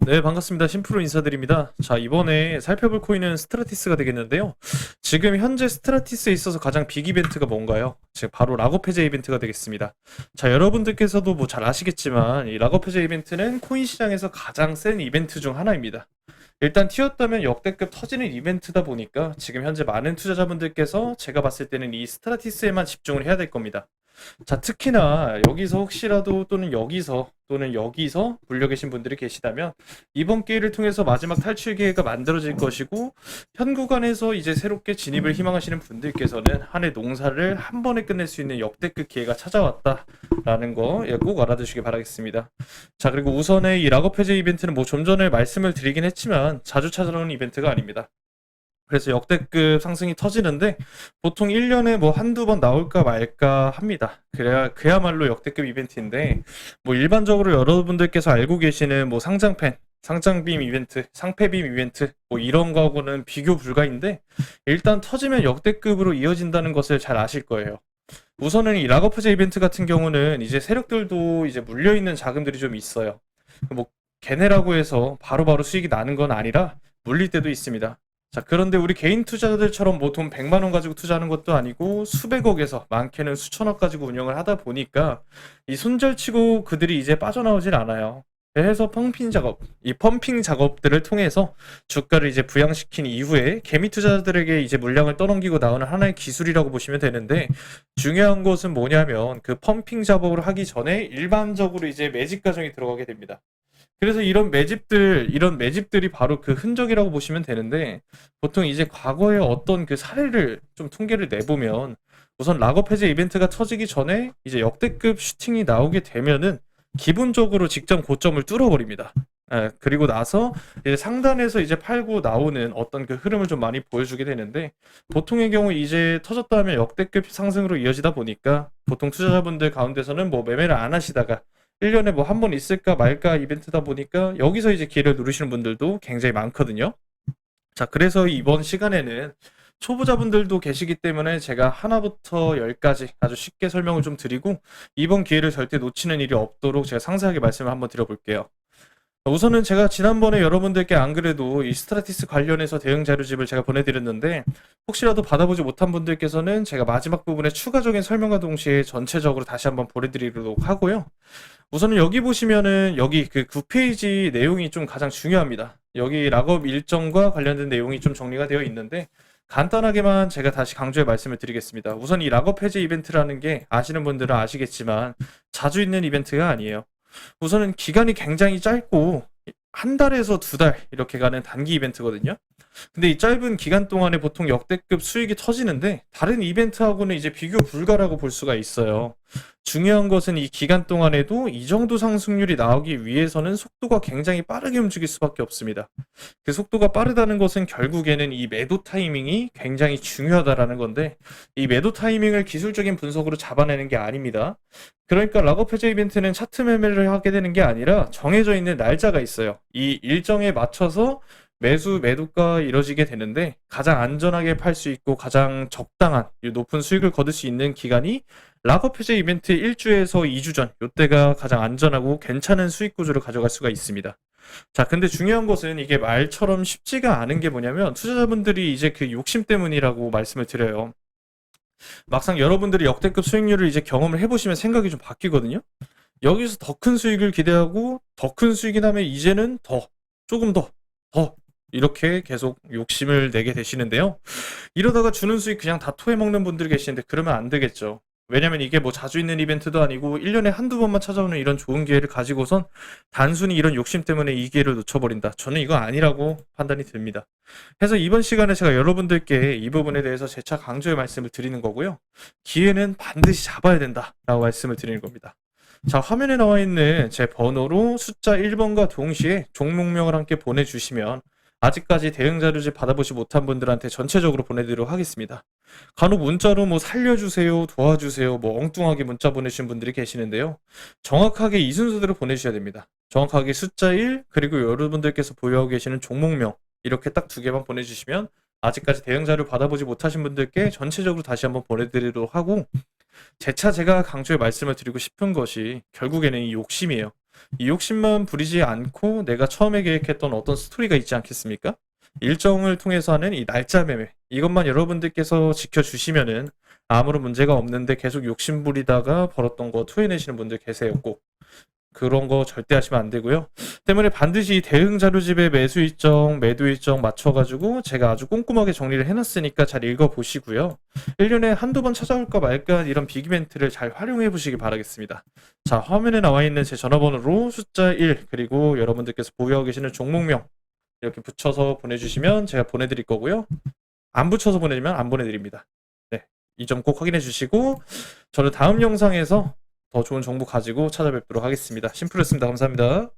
네, 반갑습니다. 심프로 인사드립니다. 자, 이번에 살펴볼 코인은 스트라티스가 되겠는데요. 지금 현재 스트라티스에 있어서 가장 빅 이벤트가 뭔가요? 지금 바로 락업 해제 이벤트가 되겠습니다. 자, 여러분들께서도 뭐 잘 아시겠지만 이 락업 해제 이벤트는 코인 시장에서 가장 센 이벤트 중 하나입니다. 일단 튀었다면 역대급 터지는 이벤트다 보니까 지금 현재 많은 투자자분들께서 제가 봤을 때는 이 스트라티스에만 집중을 해야 될 겁니다. 자, 특히나 여기서 혹시라도 또는 여기서 또는 여기서 물려 계신 분들이 계시다면 이번 기회를 통해서 마지막 탈출 기회가 만들어질 것이고 현 구간에서 이제 새롭게 진입을 희망하시는 분들께서는 한 해 농사를 한 번에 끝낼 수 있는 역대급 기회가 찾아왔다라는 거 꼭 알아두시기 바라겠습니다. 자, 그리고 우선의 이 락업 해제 이벤트는 뭐 좀 전에 말씀을 드리긴 했지만 자주 찾아오는 이벤트가 아닙니다. 그래서 역대급 상승이 터지는데 보통 1년에 뭐 한두 번 나올까 말까 합니다. 그래야 그야말로 역대급 이벤트인데 뭐 일반적으로 여러분들께서 알고 계시는 뭐 상장팬, 상장빔 이벤트, 상패빔 이벤트 뭐 이런 거하고는 비교 불가인데 일단 터지면 역대급으로 이어진다는 것을 잘 아실 거예요. 우선은 이 락어프제 이벤트 같은 경우는 이제 세력들도 이제 물려 있는 자금들이 좀 있어요. 뭐 걔네라고 해서 바로바로 수익이 나는 건 아니라 물릴 때도 있습니다. 자, 그런데 우리 개인 투자자들처럼 뭐 돈 100만 원 가지고 투자하는 것도 아니고 수백억에서 많게는 수천억 가지고 운영을 하다 보니까 이 손절치고 그들이 이제 빠져나오질 않아요. 그래서 펌핑 작업, 이 펌핑 작업들을 통해서 주가를 이제 부양시킨 이후에 개미 투자자들에게 이제 물량을 떠넘기고 나오는 하나의 기술이라고 보시면 되는데 중요한 것은 뭐냐면 그 펌핑 작업을 하기 전에 일반적으로 이제 매집 과정이 들어가게 됩니다. 그래서 이런 매집들, 이런 매집들이 바로 그 흔적이라고 보시면 되는데, 보통 이제 과거에 어떤 그 사례를 좀 통계를 내보면, 우선 락업 해제 이벤트가 터지기 전에 이제 역대급 슈팅이 나오게 되면은, 기본적으로 직전 고점을 뚫어버립니다. 예, 그리고 나서 이제 상단에서 이제 팔고 나오는 어떤 그 흐름을 좀 많이 보여주게 되는데, 보통의 경우 이제 터졌다 하면 역대급 상승으로 이어지다 보니까, 보통 투자자분들 가운데서는 뭐 매매를 안 하시다가, 1년에 뭐 한 번 있을까 말까 이벤트다 보니까 여기서 이제 기회를 누르시는 분들도 굉장히 많거든요. 자, 그래서 이번 시간에는 초보자분들도 계시기 때문에 제가 하나부터 열까지 아주 쉽게 설명을 좀 드리고 이번 기회를 절대 놓치는 일이 없도록 제가 상세하게 말씀을 한번 드려볼게요. 우선은 제가 지난번에 여러분들께 안 그래도 이 스트라티스 관련해서 대응 자료집을 제가 보내드렸는데 혹시라도 받아보지 못한 분들께서는 제가 마지막 부분에 추가적인 설명과 동시에 전체적으로 다시 한번 보내드리도록 하고요. 우선은 여기 보시면은 여기 그 9페이지 내용이 좀 가장 중요합니다. 여기 락업 일정과 관련된 내용이 좀 정리가 되어 있는데 간단하게만 제가 다시 강조해 말씀을 드리겠습니다. 우선 이 락업 해제 이벤트라는 게 아시는 분들은 아시겠지만 자주 있는 이벤트가 아니에요. 우선은 기간이 굉장히 짧고 한 달에서 두 달 이렇게 가는 단기 이벤트거든요. 근데 이 짧은 기간 동안에 보통 역대급 수익이 터지는데 다른 이벤트하고는 이제 비교 불가라고 볼 수가 있어요. 중요한 것은 이 기간 동안에도 이 정도 상승률이 나오기 위해서는 속도가 굉장히 빠르게 움직일 수밖에 없습니다. 그 속도가 빠르다는 것은 결국에는 이 매도 타이밍이 굉장히 중요하다라는 건데 이 매도 타이밍을 기술적인 분석으로 잡아내는 게 아닙니다. 그러니까 락업 해제 이벤트는 차트 매매를 하게 되는 게 아니라 정해져 있는 날짜가 있어요. 이 일정에 맞춰서 매수 매도가 이뤄지게 되는데 가장 안전하게 팔 수 있고 가장 적당한 높은 수익을 거둘 수 있는 기간이 락업 해제 이벤트 1주에서 2주 전 이때가 가장 안전하고 괜찮은 수익 구조를 가져갈 수가 있습니다. 자, 근데 중요한 것은 이게 말처럼 쉽지가 않은 게 뭐냐면 투자자분들이 이제 그 욕심 때문이라고 말씀을 드려요. 막상 여러분들이 역대급 수익률을 이제 경험을 해보시면 생각이 좀 바뀌거든요. 여기서 더 큰 수익을 기대하고 더 큰 수익이 나면 이제는 더 조금 더 더 이렇게 계속 욕심을 내게 되시는데요. 이러다가 주는 수익 그냥 다 토해먹는 분들이 계시는데 그러면 안 되겠죠. 왜냐면 이게 뭐 자주 있는 이벤트도 아니고 1년에 한두 번만 찾아오는 이런 좋은 기회를 가지고선 단순히 이런 욕심 때문에 이 기회를 놓쳐버린다. 저는 이거 아니라고 판단이 듭니다. 그래서 이번 시간에 제가 여러분들께 이 부분에 대해서 재차 강조의 말씀을 드리는 거고요. 기회는 반드시 잡아야 된다라고 말씀을 드리는 겁니다. 자, 화면에 나와 있는 제 번호로 숫자 1번과 동시에 종목명을 함께 보내주시면 아직까지 대응 자료집 받아보지 못한 분들한테 전체적으로 보내드리도록 하겠습니다. 간혹 문자로 뭐 살려주세요, 도와주세요, 뭐 엉뚱하게 문자 보내신 분들이 계시는데요. 정확하게 이 순서대로 보내주셔야 됩니다. 정확하게 숫자 1, 그리고 여러분들께서 보유하고 계시는 종목명, 이렇게 딱 두 개만 보내주시면 아직까지 대응 자료 받아보지 못하신 분들께 전체적으로 다시 한번 보내드리도록 하고, 재차 제가 강조의 말씀을 드리고 싶은 것이 결국에는 이 욕심이에요. 이 욕심만 부리지 않고 내가 처음에 계획했던 어떤 스토리가 있지 않겠습니까? 일정을 통해서 하는 이 날짜 매매 이것만 여러분들께서 지켜주시면은 아무런 문제가 없는데 계속 욕심 부리다가 벌었던 거 토해내시는 분들 계세요 꼭 그런 거 절대 하시면 안 되고요. 때문에 반드시 대응 자료집에 매수 일정, 매도 일정 맞춰가지고 제가 아주 꼼꼼하게 정리를 해놨으니까 잘 읽어보시고요. 1년에 한두 번 찾아올까 말까 이런 빅이벤트를 잘 활용해 보시기 바라겠습니다. 자, 화면에 나와 있는 제 전화번호로 숫자 1 그리고 여러분들께서 보유하고 계시는 종목명 이렇게 붙여서 보내주시면 제가 보내드릴 거고요. 안 붙여서 보내주면 안 보내드립니다. 네, 이 점 꼭 확인해 주시고 저는 다음 영상에서 더 좋은 정보 가지고 찾아뵙도록 하겠습니다. 심플했습니다. 감사합니다.